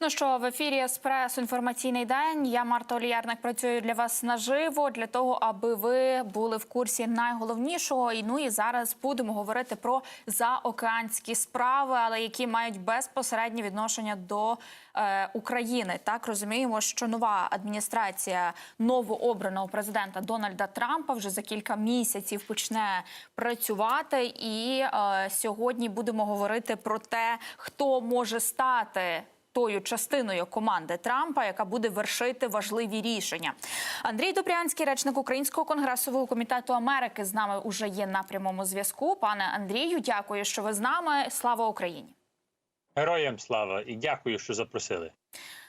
Ну що в ефірі Еспресо інформаційний день. Я Марта Оліярник працюю для вас наживо для того, аби ви були в курсі найголовнішого. І ну і зараз будемо говорити про заокеанські справи, але які мають безпосереднє відношення до е, України. Так розуміємо, що нова адміністрація новообраного президента Дональда Трампа вже за кілька місяців почне працювати. І е, сьогодні будемо говорити про те, хто може стати тою частиною команди Трампа, яка буде вершити важливі рішення. Андрій Добрянський, речник Українського конгресового комітету Америки, з нами уже є на прямому зв'язку. Пане Андрію, дякую, що ви з нами. Слава Україні! Героям слава і дякую, що запросили.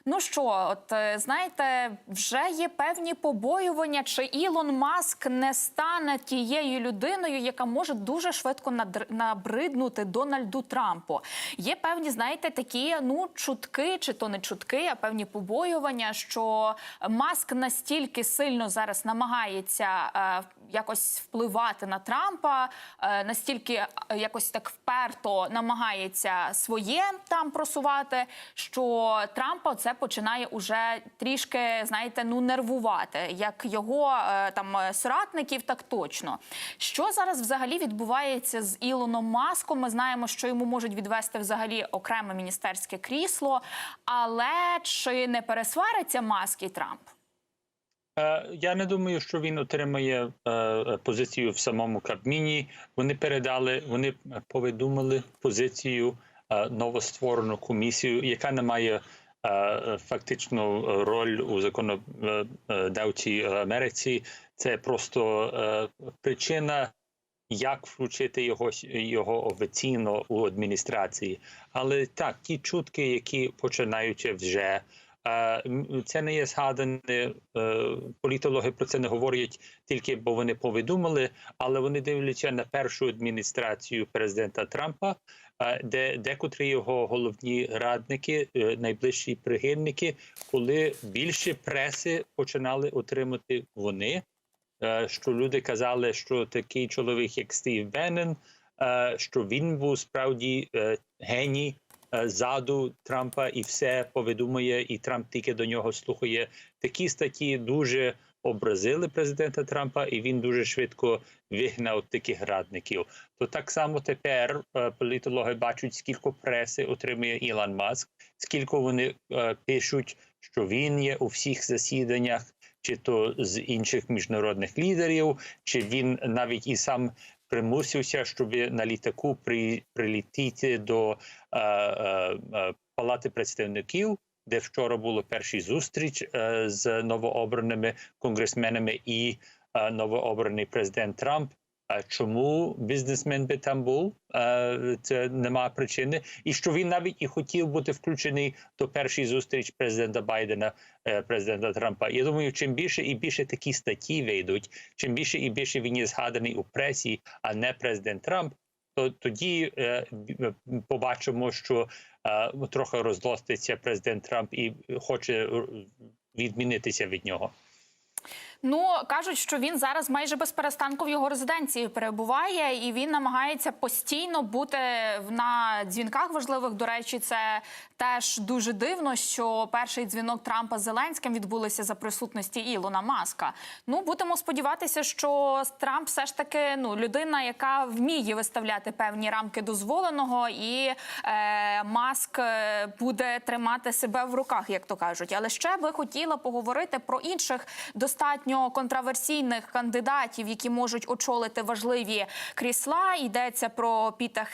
Ну що, от е, знаєте, вже є певні побоювання, чи Ілон Маск не стане тією людиною, яка може дуже швидко набриднути Дональду Трампу. Є певні, знаєте, такі ну чутки, чи то не чутки, а певні побоювання, що Маск настільки сильно зараз намагається е, якось впливати на Трампа, е, настільки е, якось так вперто намагається своє там просувати, що Трампа це починає уже трішки, знаєте, ну нервувати, як його е, там е, соратників, так точно. Що зараз взагалі відбувається з Ілоном Маском? Ми знаємо, що йому можуть відвести взагалі окреме міністерське крісло, але чи не пересвариться Маск і Трамп? Е, Я не думаю, що він отримає позицію в самому Кабміні. Вони передали, вони повідомили позицію новостворену комісію, яка не має е, фактично роль у законодавчій Америці. Це просто е, причина. Як включити його його офіційно у адміністрації, але так ті чутки, які починаються вже Е, Це не є згадане. Політологи про це не говорять тільки, бо вони повідомили, але вони дивляться на першу адміністрацію президента Трампа, е, де декотрі його головні радники, е, найближчі прихильники, коли більше преси починали отримати вони. е, Що люди казали, що такий чоловік, як Стів Беннен, що він був справді геній е, ззаду Трампа і все повідомує, і Трамп тільки до нього слухає. Такі статті дуже образили президента Трампа, і він дуже швидко вигнав таких радників. То так само тепер е, політологи бачать, скільки преси отримує Ілон Маск, скільки вони е, пишуть, що він є у всіх засіданнях. Чи то з інших міжнародних лідерів, чи він навіть і сам примусився, щоб на літаку при, прилітіти до е, е, е, Палати представників, де вчора було перші зустріч е, з новообраними конгресменами і е, новообраний президент Трамп. Чому бізнесмен би там був? Це нема причини, і що він навіть і хотів бути включений до першої зустріч президента Байдена, е, президента Трампа. Я думаю, чим більше і більше такі статті вийдуть, чим більше і більше він є згаданий у пресі, а не президент Трамп. То тоді е, побачимо, що е, трохи розлоститься президент Трамп і хоче е, відмінитися від нього. Ну кажуть, що він зараз майже без перестанку в його резиденції перебуває, і він намагається постійно бути на дзвінках важливих. До речі, це теж дуже дивно, що перший дзвінок Трампа з Зеленським відбулися за присутності Ілона Маска. Ну будемо сподіватися, що Трамп все ж таки ну людина, яка вміє виставляти певні рамки дозволеного, і е, Маск е, буде тримати себе в руках, як то кажуть. Але ще би хотіла поговорити про інших достатньо контроверсійних кандидатів, які можуть очолити важливі крісла. Йдеться про Піта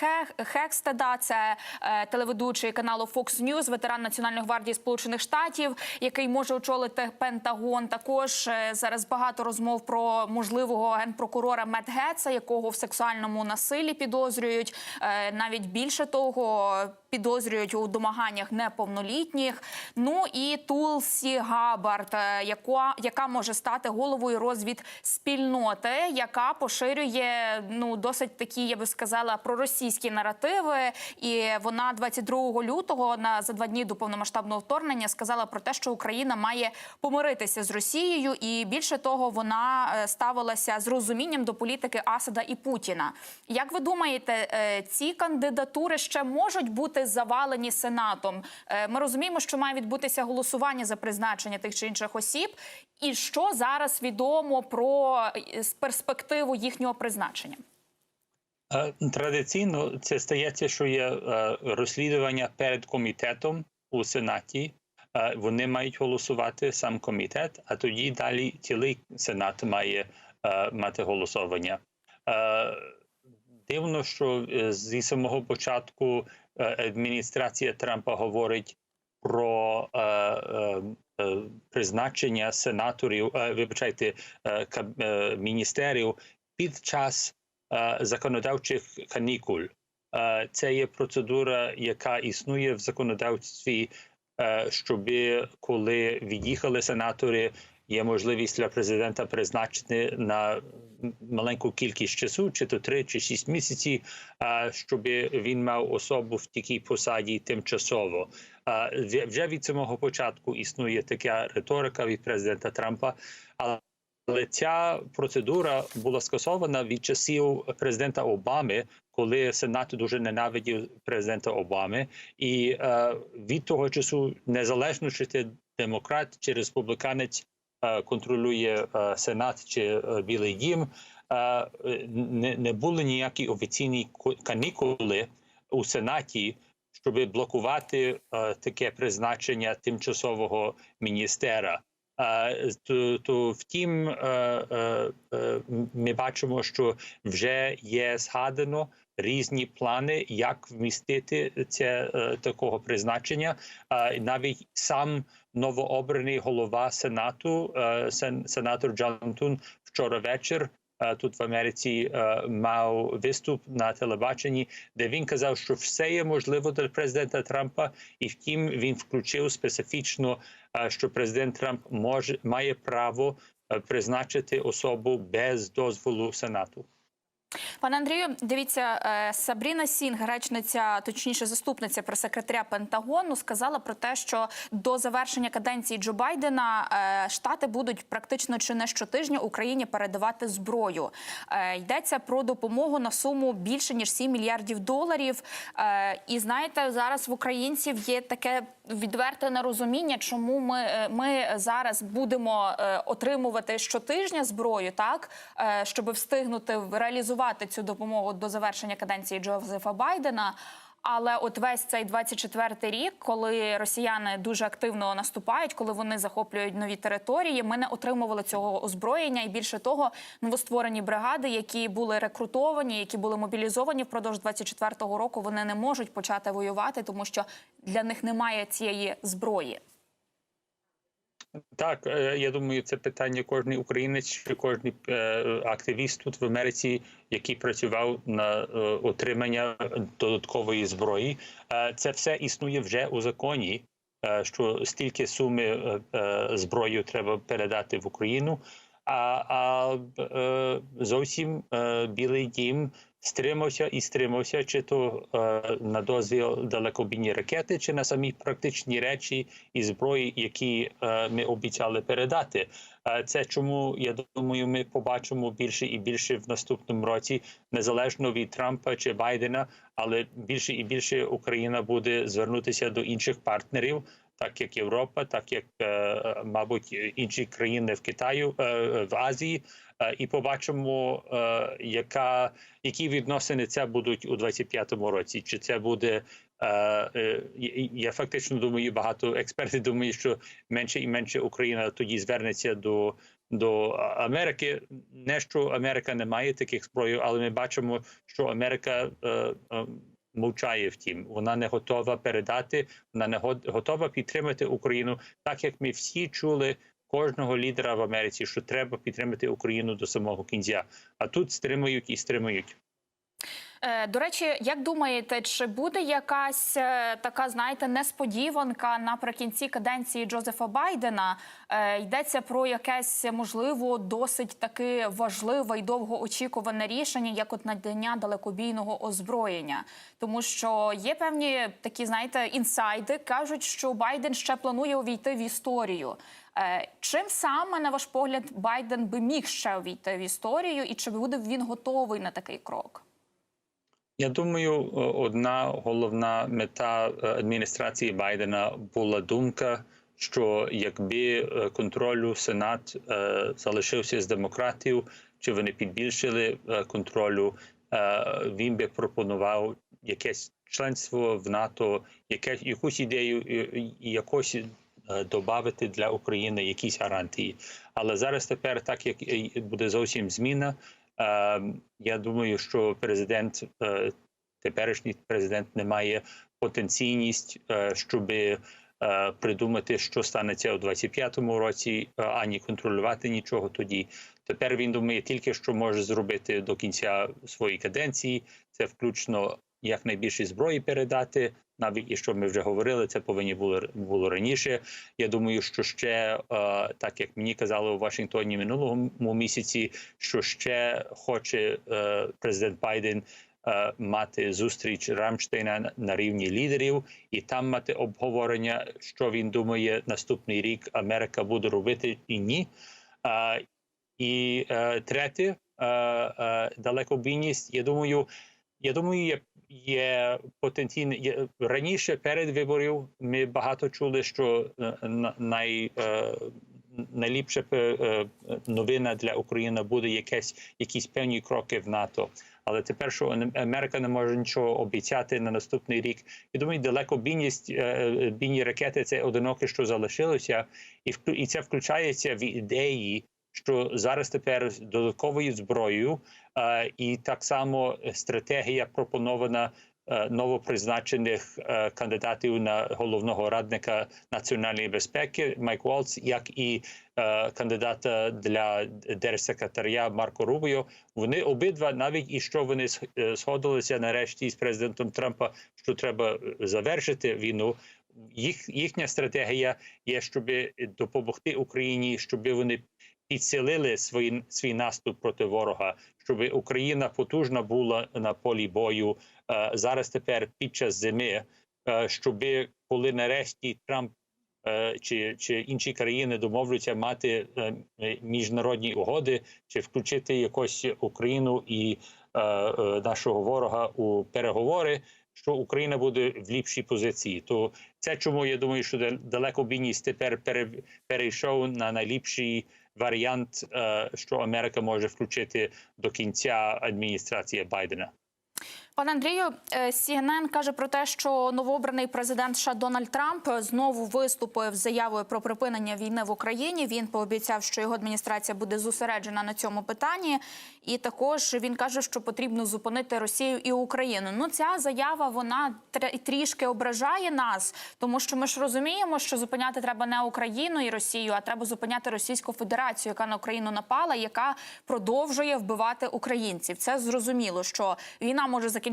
Хекстеда, це е, телеведучий каналу Fox News, ветеран Національної гвардії Сполучених Штатів, який може очолити Пентагон. Також е, зараз багато розмов про можливого генпрокурора Мет Гетса, якого в сексуальному насиллі підозрюють. Е, навіть більше того, підозрюють у домаганнях неповнолітніх. Ну і Тулсі Габард, е, яка, яка може стати головою розвідспільноти, яка поширює ну досить такі, я би сказала, проросійські наративи. І вона 22 лютого на за два дні до повномасштабного вторгнення сказала про те, що Україна має помиритися з Росією, і більше того, вона е, ставилася з розумінням до політики Асада і Путіна. Як ви думаєте, е, ці кандидатури ще можуть бути завалені сенатом? Е, Ми розуміємо, що має відбутися голосування за призначення тих чи інших осіб. І що зараз відомо про перспективу їхнього призначення? Традиційно це стається, що є е, розслідування перед комітетом у Сенаті. Вони мають голосувати сам комітет, а тоді далі цілий сенат має е, мати голосування. Е, Дивно, що зі самого початку адміністрація Трампа говорить про призначення сенаторів, вибачайте, міністерів під час законодавчих канікул. Е, Це є процедура, яка існує в законодавстві, е, щоб коли від'їхали сенатори, є можливість для президента призначити на маленьку кількість часу, чи то три, чи шість місяців, е, щоб він мав особу в такій посаді тимчасово. Е, Вже від самого початку існує така риторика від президента Трампа, але але ця процедура була скасована від часів президента Обами, коли Сенат дуже ненавидів президента Обами, і е, від того часу, незалежно чи ти демократ чи республіканець е, контролює е, Сенат чи е, Білий Дім, е, не, не були ніякі офіційні ку- канікули у Сенаті, щоб блокувати е, таке призначення тимчасового міністера. То, то втім, е, е, е, ми бачимо, що вже є згадано різні плани, як вмістити це такого призначення. Навіть сам новообраний голова сенату, сен- сенатор Джалантун вчора вечір. Е, Тут в Америці е, мав виступ на телебаченні, де він казав, що все є можливо для президента Трампа, і втім він включив специфічно, е, що президент Трамп може має право призначити особу без дозволу Сенату. Пане Андрію, дивіться, е, Сабріна Сінг, речниця, точніше, заступниця прес-секретаря Пентагону, сказала про те, що до завершення каденції Джо Байдена е, штати будуть практично чи не щотижня Україні передавати зброю. Е, Йдеться про допомогу на суму більше ніж 7 мільярдів доларів. І знаєте, зараз в українців є таке відверте нерозуміння, чому ми, ми зараз будемо отримувати щотижня зброю, так щоб встигнути реалізувати цю допомогу до завершення каденції Джозефа Байдена. Але от весь цей 24-й рік, коли росіяни дуже активно наступають, коли вони захоплюють нові території, ми не отримували цього озброєння, і більше того, новостворені бригади, які були рекрутовані, які були мобілізовані впродовж 24-го року, вони не можуть почати воювати, тому що для них немає цієї зброї. Так, е, я думаю, це питання кожний українець чи кожний е, активіст тут в Америці, який працював на е, отримання додаткової зброї. Це все існує вже у законі, що стільки суми зброї треба передати в Україну. А, а е, зовсім е, Білий Дім стримався і стримався, чи то е, на дозвіл далекобійні ракети, чи на самі практичні речі і зброї, які е, ми обіцяли передати. Е, це чому я думаю, ми побачимо більше і більше в наступному році, незалежно від Трампа чи Байдена, але більше і більше Україна буде звернутися до інших партнерів. Так як Європа, так як е, мабуть інші країни в Китаю е, в Азії, е, і побачимо, яка які відносини це будуть у 25-му році. Чи це буде я- фактично думаю, багато експертів думають, що менше і менше Україна тоді звернеться до. До Америки не що Америка не має таких зброї, але ми бачимо, що Америка е, мовчає втім. Вона не готова передати, вона не готова підтримати Україну, так як ми всі чули кожного лідера в Америці, що треба підтримати Україну до самого кінця. А тут стримують і стримують. Е, До речі, як думаєте, чи буде якась е, така, знаєте, несподіванка наприкінці каденції Джозефа Байдена? Е, Йдеться про якесь можливо досить таки важливе і довгоочікуване рішення, як от надання далекобійного озброєння, тому що є певні такі, знаєте, інсайди кажуть, що Байден ще планує увійти в історію. Чим саме, на ваш погляд, Байден би міг ще увійти в історію, і чи буде він готовий на такий крок? Я думаю, одна головна мета е, адміністрації Байдена була думка, що якби е, контролю Сенат е, залишився з демократів, чи вони підбільшили е, контролю, е, він би пропонував якесь членство в НАТО, яке, якусь ідею якось е, додати для України якісь гарантії. Але зараз тепер, так як е, буде зовсім зміна, е, я думаю, що президент, е, теперішній президент, не має потенційність, е, щоб придумати, що станеться у 25-му році, е, ані контролювати нічого тоді. Тепер він думає тільки, що може зробити до кінця своєї каденції. Це включно якнайбільше зброї передати. Навіть і що ми вже говорили, це повинні було було раніше. Я думаю, що ще е, так як мені казали у Вашингтоні минулого місяці, що ще хоче е, президент Байден е, мати зустріч Рамштейна на- рівні лідерів, і там мати обговорення, що він думає, наступний рік Америка буде робити і ні. І третє, далекобійність. Я думаю, я думаю, є, є потенційне є, раніше перед виборів. Ми багато чули, що е, на- най, е, найліпша е, новина для України буде якесь якісь певні кроки в НАТО. Але тепер, що Америка не може нічого обіцяти на наступний рік. Я думаю, далекобійність е, бійні ракети це одиноке, що залишилося, і і це включається в ідеї що зараз тепер додатковою зброєю, е, і так само стратегія пропонована е, новопризначених е, кандидатів на головного радника національної безпеки Майк Волц, як і е, кандидата для держсекретаря Марко Рубіо. Вони обидва, навіть і що вони е, сходилися нарешті з президентом Трампа, що треба е, завершити війну. Їх їхня стратегія є, щоб допомогти Україні, щоб вони підсилили свій, свій наступ проти ворога, щоб Україна потужна була на полі бою е, зараз. Тепер під час зими, е, щоб коли нарешті Трамп е, чи, чи інші країни домовляться мати міжнародні угоди, чи включити якось Україну і е, е, нашого ворога у переговори. Що Україна буде в ліпшій позиції, то це чому я думаю, що дал- далекобійність тепер пере- перейшов на найліпший варіант, е, що Америка може включити до кінця адміністрації Байдена. Пане Андрію, е, CNN каже про те, що новообраний президент США Дональд Трамп знову виступив з заявою про припинення війни в Україні. Він пообіцяв, що його адміністрація буде зосереджена на цьому питанні, і також він каже, що потрібно зупинити Росію і Україну. Ну, ця заява вона тр- трішки ображає нас, тому що ми ж розуміємо, що зупиняти треба не Україну і Росію, а треба зупиняти Російську Федерацію, яка на Україну напала, яка продовжує вбивати українців. Це зрозуміло, що війна може закінчитися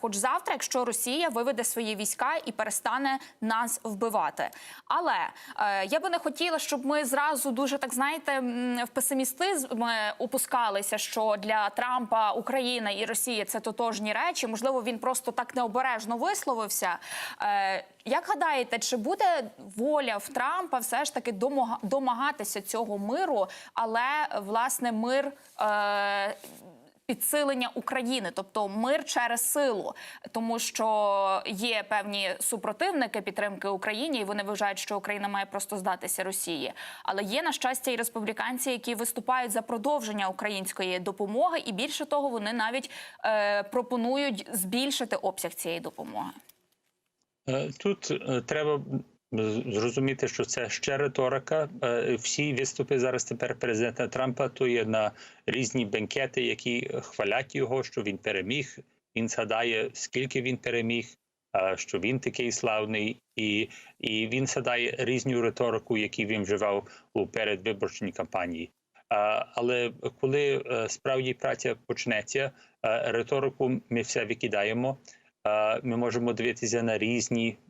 хоч завтра, якщо Росія виведе свої війська і перестане нас вбивати. Але е, я би не хотіла, щоб ми зразу дуже так знаєте в песимістизм опускалися, що для Трампа Україна і Росія це тотожні речі. Можливо, він просто так необережно висловився. Е, як гадаєте, чи буде воля в Трампа все ж таки домагатися цього миру, але власне мир. Е, Підсилення України, тобто мир через силу, тому що є певні супротивники підтримки Україні, і вони вважають, що Україна має просто здатися Росії. Але є на щастя і республіканці, які виступають за продовження української допомоги, і більше того, вони навіть е, пропонують збільшити обсяг цієї допомоги. Е, Тут е, треба зрозуміти, що це ще риторика. Е, Всі виступи зараз тепер президента Трампа то є на різні бенкети, які хвалять його, що він переміг. Він згадає, скільки він переміг, е, що він такий славний, і, і він згадає різну риторику, яку він вживав у передвиборчій кампанії. Але коли е, справді праця почнеться, е, риторику ми все викидаємо. Е, Ми можемо дивитися на різні е,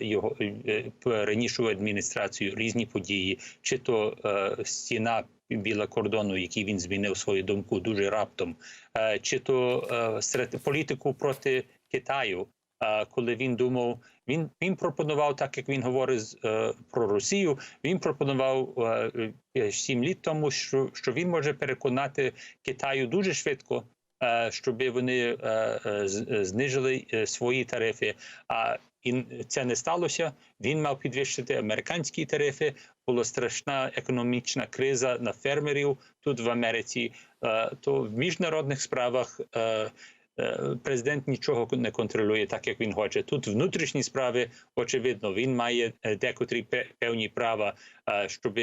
його е, ранішу адміністрацію, різні події, чи то е, стіна біля кордону, який він змінив свою думку дуже раптом, е, чи то е, політику проти Китаю. е, Коли він думав, він він пропонував, так як він говорить е, про Росію. Він пропонував е, е, сім літ тому, що, що він може переконати Китаю дуже швидко, е, щоб вони е, е, е, знижили е, свої тарифи. А і це не сталося. Він мав підвищити американські тарифи. Була страшна економічна криза на фермерів тут в Америці. Е, То в міжнародних справах. е, е, Президент нічого не контролює так, як він хоче. Тут внутрішні справи, очевидно, він має декотрі пе- певні права, щоб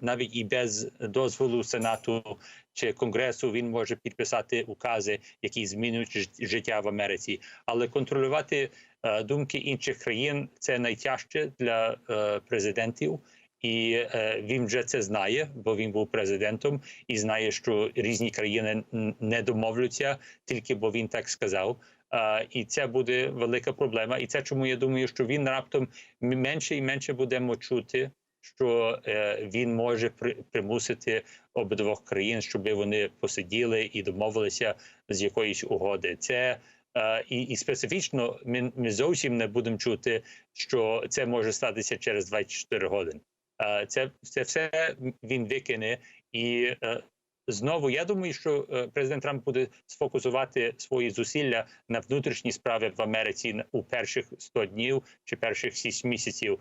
навіть і без дозволу Сенату чи Конгресу він може підписати укази, які змінюють жит- життя в Америці. Але контролювати думки інших країн це найтяжче для е, президентів. І е, він вже це знає, бо він був президентом і знає, що різні країни не домовляться тільки бо він так сказав. Е, і це буде велика проблема. І це чому я думаю, що він раптом менше і менше будемо чути, що е, він може при, примусити обидвох країн, щоб вони посиділи і домовилися з якоїсь угоди. Це е, і, і специфічно ми, ми зовсім не будемо чути, що це може статися через 24 години. Це, це все він викине і е, знову. Я думаю, що е, президент Трамп буде сфокусувати свої зусилля на внутрішні справи в Америці у перших 100 днів чи перших 6 місяців.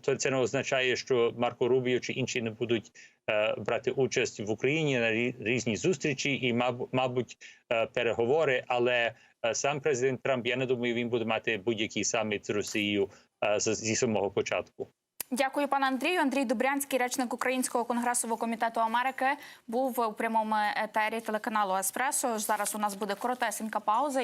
То це не означає, що Марко Рубіо чи інші не будуть е, брати участь в Україні на рі- різні зустрічі і, маб- мабуть, переговори. Але сам президент Трамп, я не думаю, він буде мати будь-який саміт з Росією зі самого початку. Дякую, пане Андрію. Андрій Добрянський, речник Українського конгресового комітету Америки, був у прямому етері телеканалу Еспресо. Зараз у нас буде коротесенька пауза.